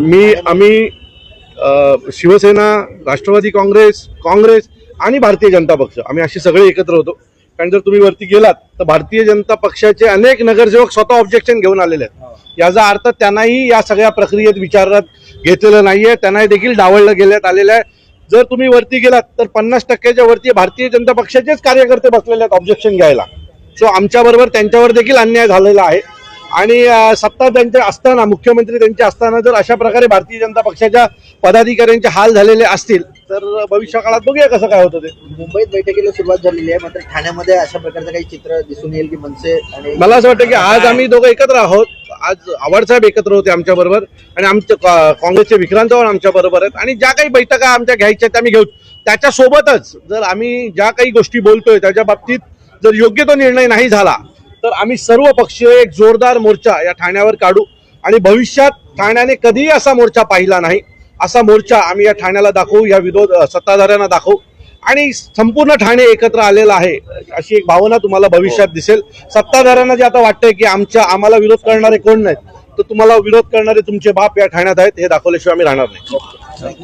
मी आम्ही शिवसेना राष्ट्रवादी काँग्रेस काँग्रेस आणि भारतीय जनता पक्ष आम्ही असे सगळे एकत्र होतो. कारण जर तुम्ही वरती गेलात तर भारतीय जनता पक्षाचे अनेक नगरसेवक स्वतः ऑब्जेक्शन घेऊन आलेले आहेत. याचा अर्थ त्यांनाही या सगळ्या प्रक्रियेत विचारात घेतलेलं नाहीये त्यांनाही देखील डावळलं गेल्यात आलेलं आहे. जर तुम्ही वरती गेलात तर पन्नास टक्क्याच्या वरती भारतीय जनता पक्षाचेच कार्यकर्ते बसलेले आहेत ऑब्जेक्शन घ्यायला. सो आमच्याबरोबर त्यांच्यावर देखील अन्याय झालेला आहे. आणि सत्ता त्यांच्या असताना मुख्यमंत्री त्यांचे असताना जर अशा प्रकारे भारतीय जनता पक्षाच्या पदाधिकाऱ्यांचे हाल झालेले असतील तर भविष्य काळात बघूया कसं काय होतं ते. मुंबईत बैठकीला सुरुवात झालेली आहे मात्र ठाण्यामध्ये अशा प्रकारचं काही चित्र दिसून येईल की मनसे आणि मला असं वाटतं की आज आम्ही दोघं एकत्र आहोत. आज आव्हाड साहेब एकत्र होते आमच्या बरोबर आणि आमचे काँग्रेसचे विक्रांत चव्हाण आमच्या बरोबर आहेत. आणि ज्या काही बैठका आमच्या घ्यायच्या त्या आम्ही घेऊ. त्याच्यासोबतच जर आम्ही ज्या काही गोष्टी बोलतोय त्याच्या बाबतीत जर योग्य तो निर्णय नाही झाला तर आम्ही सर्व पक्षीय एक जोरदार मोर्चा या ठाण्यावर काढू आणि भविष्यात ठाण्याने कधीही असा मोर्चा पाहिला नाही असा मोर्चा आम्ही या ठाण्याला दाखवू या विरोध सत्ताधाऱ्यांना दाखवू आणि संपूर्ण ठाणे एकत्र आलेलं आहे अशी एक भावना तुम्हाला भविष्यात दिसेल. सत्ताधाऱ्यांना जे आता वाटतंय की आमच्या आम्हाला विरोध करणारे कोण नाहीत तर तुम्हाला विरोध करणारे तुमचे बाप या ठाण्यात आहेत हे दाखवल्याशिवाय आम्ही राहणार नाही.